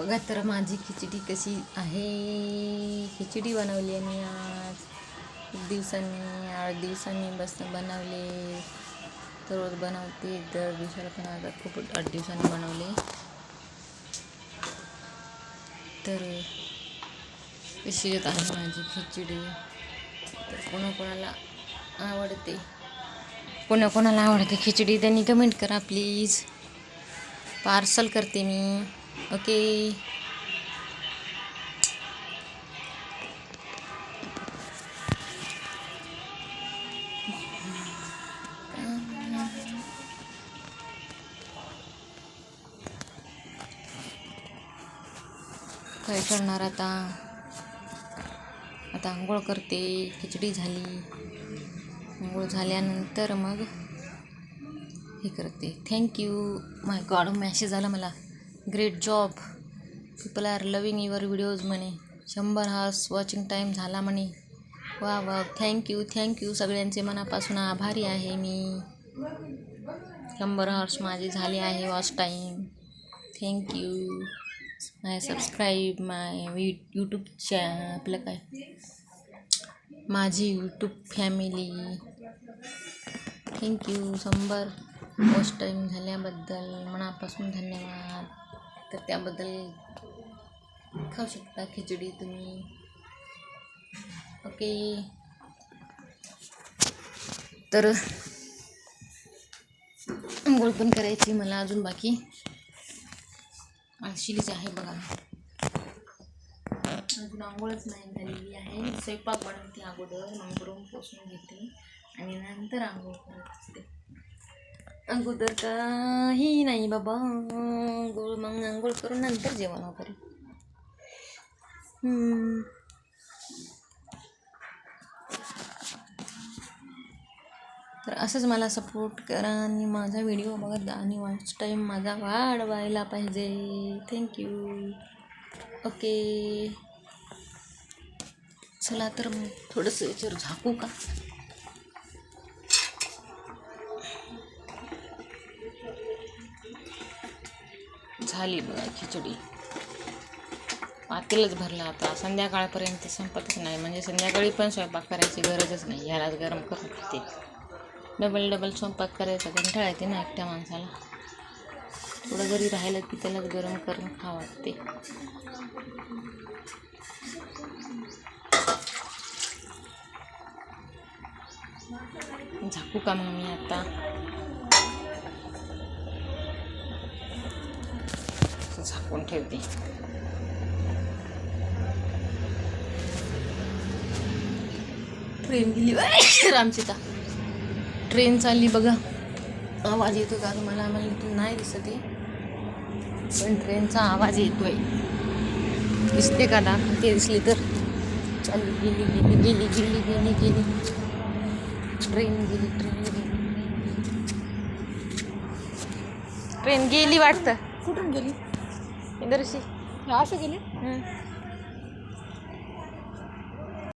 बघा तर माझी खिचडी कशी आहे. खिचडी बनवली आहे मी आज. एक दिवसांनी आठ दिवसांनी बस बनवले. तर रोज बनवते. दर दिवसाला पण आता खूप आठ दिवसांनी बनवले. तर कशी येत आहे माझी खिचडी. तर कोणाकोणाला आवडते? कोणाकोणाला आवडते खिचडी? त्यांनी कमेंट करा प्लीज पार्सल करते मी. ओके काय करणार आता? आता आंघोळ करते खिचडी झाली. आंघोळ झाल्यानंतर मग हे करते. थँक्यू माय गॉड मॅसेज आला मला. Great job people are loving your videos म्हणे शंभर हार्स वॉचिंग टाईम झाला म्हणे वा वा. थँक्यू थँक्यू सगळ्यांचे मनापासून आभारी आहे मी. शंभर हार्स माझे झाले आहे watch time thank you my subscribe my we YouTube चॅ आपलं काय? माझी यूट्यूब फॅमिली थँक्यू शंभर वॉच टाईम झाल्याबद्दल मनापासून धन्यवाद. तर त्याबद्दल खाऊ शकता. खिचडी तुम्ही. ओके. तर आंघोळ पण करायची मला अजून बाकी. आळशीलीच आहे बघा. अजून आंघोळच नाही झालेली आहे. स्वयंपाक बनवते अगोदर. मग रूम पोसून घेते. आणि नंतर आंघोळ अगोदर काही नाही बाबा. आंघोळ मग आंघोळ करून नंतर जेवण वगैरे. तर असंच मला सपोर्ट करा आणि माझा व्हिडिओ बघत आणि वॉच टाईम माझा वाढवायला पाहिजे. थँक्यू ओके चला तर मग थोडंसं याच्यावर झाकू का? झाली बघा खिचडी. पातेलच भरलं आता. संध्याकाळपर्यंत संपतच नाही. म्हणजे संध्याकाळी पण स्वयंपाक करायची गरजच नाही. ह्यालाच गरम करून होते डबल डबल स्वयंपाक करायचा कंटाळा येते ना एकट्या माणसाला. थोडं जरी राहिलं की त्यालाच गरम करून खा वाटते. झाकू का मग मी आता? झाकून ठेवते. ट्रेन गेली. रामचिता. ट्रेन चालली बघा. आवाज येतो का? तुम्हाला आम्हाला इथून नाही दिसत आहे. पण ट्रेनचा आवाज येतोय. दिसते का ना? ते दिसली तर. चालली गेली गेली गेली गेली गेली गेली ट्रेन गेली ट्रेन गेली. ट्रेन गेली वाटतं. कुठून गेली? इंदरशी असं गेली.